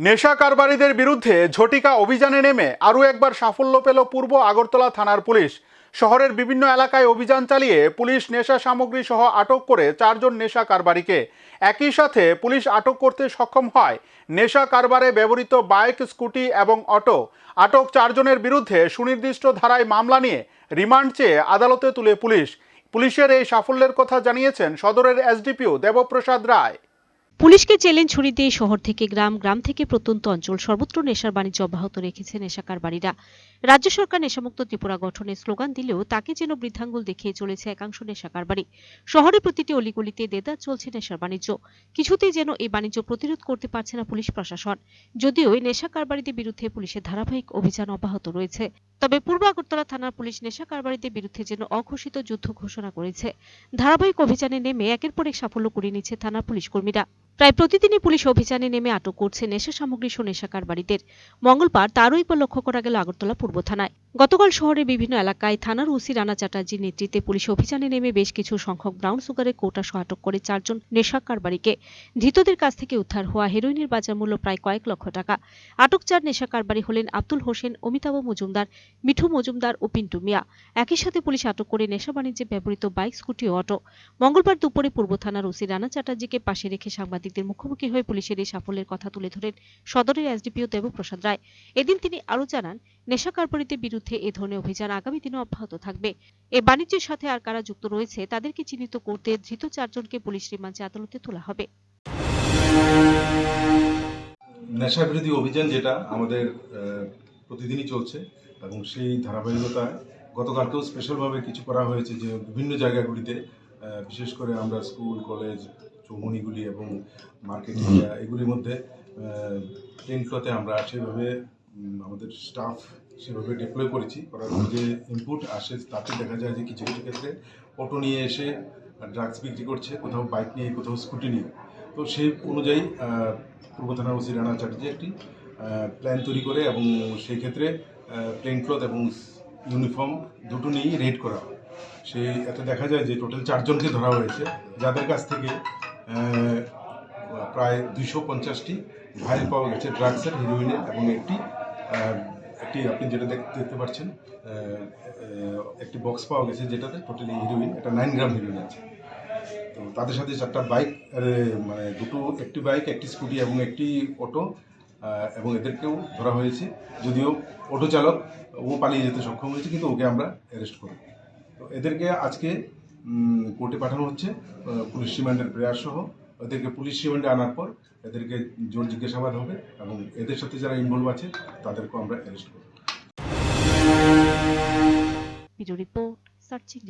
নেশা কারবারিদের বিরুদ্ধে ঝটিকা অভিযানে নেমে আরও একবার সাফল্য পেল পূর্ব আগরতলা থানার পুলিশ। শহরের বিভিন্ন এলাকায় অভিযান চালিয়ে পুলিশ নেশা সামগ্রী সহ আটক করে চারজন নেশা কারবারিকে। একই সাথে পুলিশ আটক করতে সক্ষম হয় নেশা কারবারে ব্যবহৃত বাইক, স্কুটি এবং অটো। আটক চারজনের বিরুদ্ধে সুনির্দিষ্ট ধারায় মামলা নিয়ে রিমান্ড চেয়ে আদালতে তুলে পুলিশ। পুলিশের এই সাফল্যের কথা জানিয়েছেন সদরের এসডিপিও দেবপ্রসাদ রায়। পুলিশকে চ্যালেঞ্জ ছুরি দিয়ে শহর থেকে গ্রাম গ্রাম থেকে প্রত্যন্ত অঞ্চল সর্বত্র নেশার বাণিজ্য অব্যাহত রেখেছে নেশা কারবারিরা রাজ্য সরকার নেশামুক্ত ত্রিপুরা গঠনের স্লোগান দিলেও তাকে যেন বৃদ্ধাঙ্গুল দেখিয়ে চলেছে একাংশ নেশা কারবারি শহরের প্রতিটি অলিগলিতে দেদার চলছে নেশার বাণিজ্য। কিছুতেই যেন এই বাণিজ্য প্রতিরোধ করতে পারছে না পুলিশ প্রশাসন। যদিও এই নেশা কারবারিদের বিরুদ্ধে পুলিশের ধারাবাহিক অভিযান অব্যাহত রয়েছে। তবে পূর্ব আগরতলা থানার পুলিশ নেশা কারবারিদের বিরুদ্ধে যেন অঘোষিত যুদ্ধ ঘোষণা করেছে। ধারাবাহিক অভিযানে নেমে একের পর এক সাফল্য কুড়িয়ে নিচ্ছে থানার পুলিশ কর্মীরা। প্রায় প্রতিদিনই পুলিশ অভিযানে নেমে আটক করছে নেশা সামগ্রী সহ নেশা মঙ্গলবার তারও একবার লক্ষ্য করা গেল আগরতলা পূর্ব থানায়। গতকাল শহরের বিভিন্ন এলাকায় থানার ওসি রানা চ্যাটার্জির নেতৃত্বে পুলিশ অভিযানে নেমে বেশ কিছু সংখ্যক ব্রাউন সুগারের কোটা সহ আটক করে চারজন নেশা ধৃতদের কাছ থেকে উদ্ধার হওয়া হেরোইনের বাজার মূল্য প্রায় কয়েক লক্ষ টাকা। আটক চার নেশা কারবারি হলেন আব্দুল হোসেন, অমিতাভ মজুমদার, মিঠু মজুমদার ও পিন্টু মিয়া। একই সাথে পুলিশ আটক করে নেশা বাণিজ্যে ব্যবহৃত বাইক, স্কুটি ও অটো। মঙ্গলবার দুপুরে পূর্ব থানার ওসি রানা চ্যাটার্জিকে পাশে রেখে সাংবাদিকদের মুখোমুখি হয়ে পুলিশের এই সাফল্যের কথা তুলে ধরেন সদরের এসডিপিও দেবপ্রসাদ রায়। এদিন তিনি আরও জানান, নেশা কারবারিদের বিরুদ্ধে এ ধরনের অভিযান আগামী দিনে অব্যাহত থাকবে। এ বাণিজ্যের সাথে আর কারা যুক্ত রয়েছে, তাদেরকে চিহ্নিত করতে ধৃত চারজনকে পুলিশ রিমান্ডে আদালতে তোলা হবে। নেশা বিরোধী অভিযান যেটা আমাদের প্রতিদিনই চলছে এবং সেই ধারাবাহিকতায় গতকালকেও স্পেশালভাবে কিছু করা হয়েছে যে বিভিন্ন জায়গাগুলিতে বিশেষ করে আমরা স্কুল কলেজ চৌমনিগুলি এবং মার্কেট এরিয়া এগুলির মধ্যে প্লেনগুলোতে আমরা সেভাবে আমাদের স্টাফ সেভাবে ডিপ্লয় করেছি। করার পর যে ইনপুট আসে তাতে দেখা যায় যে কিছু কিছু ক্ষেত্রে অটো নিয়ে এসে ড্রাগস বিক্রি করছে কোথাও বাইক নিয়ে কোথাও স্কুটি নিয়ে। তো সেই অনুযায়ী পূর্ব থানার ওসি রানা চ্যাটার্জি একটি প্ল্যান তৈরি করে এবং সেই ক্ষেত্রে প্লেন ক্লথ এবং ইউনিফর্ম দুটো নিয়েই রেড করা হয়। সেই এতে দেখা যায় যে টোটাল চারজনকে ধরা হয়েছে। যাদের কাছ থেকে প্রায় দুইশো পঞ্চাশটি ভাইল পাওয়া গেছে ড্রাগসের হিরোইনের এবং একটি একটি আপনি যেটা দেখ- দেখতে পাচ্ছেন একটি বক্স পাওয়া গেছে যেটাতে টোটালি হিরোইন, এটা নাইন গ্রাম হিরোইন আছে। তো তাদের সাথে চারটা বাইক মানে দুটো, একটি বাইক, একটি স্কুটি এবং একটি অটো এবং এদেরকেও ধরা হয়েছে। যদিও অটো চালক ও পালিয়ে যেতে সক্ষম হয়েছে, কিন্তু ওকে আমরা অ্যারেস্ট করি। তো এদেরকে আজকে কোর্টে পাঠানো হচ্ছে। পুলিশ রিমান্ডের প্রেয়ার সহ এদেরকে পুলিশ রিমান্ডে আনার পর এদেরকে জোর জিজ্ঞাসাবাদ হবে এবং এদের সাথে যারা ইনভলভ আছে, তাদেরকেও আমরা অ্যারেস্ট করব। Report searching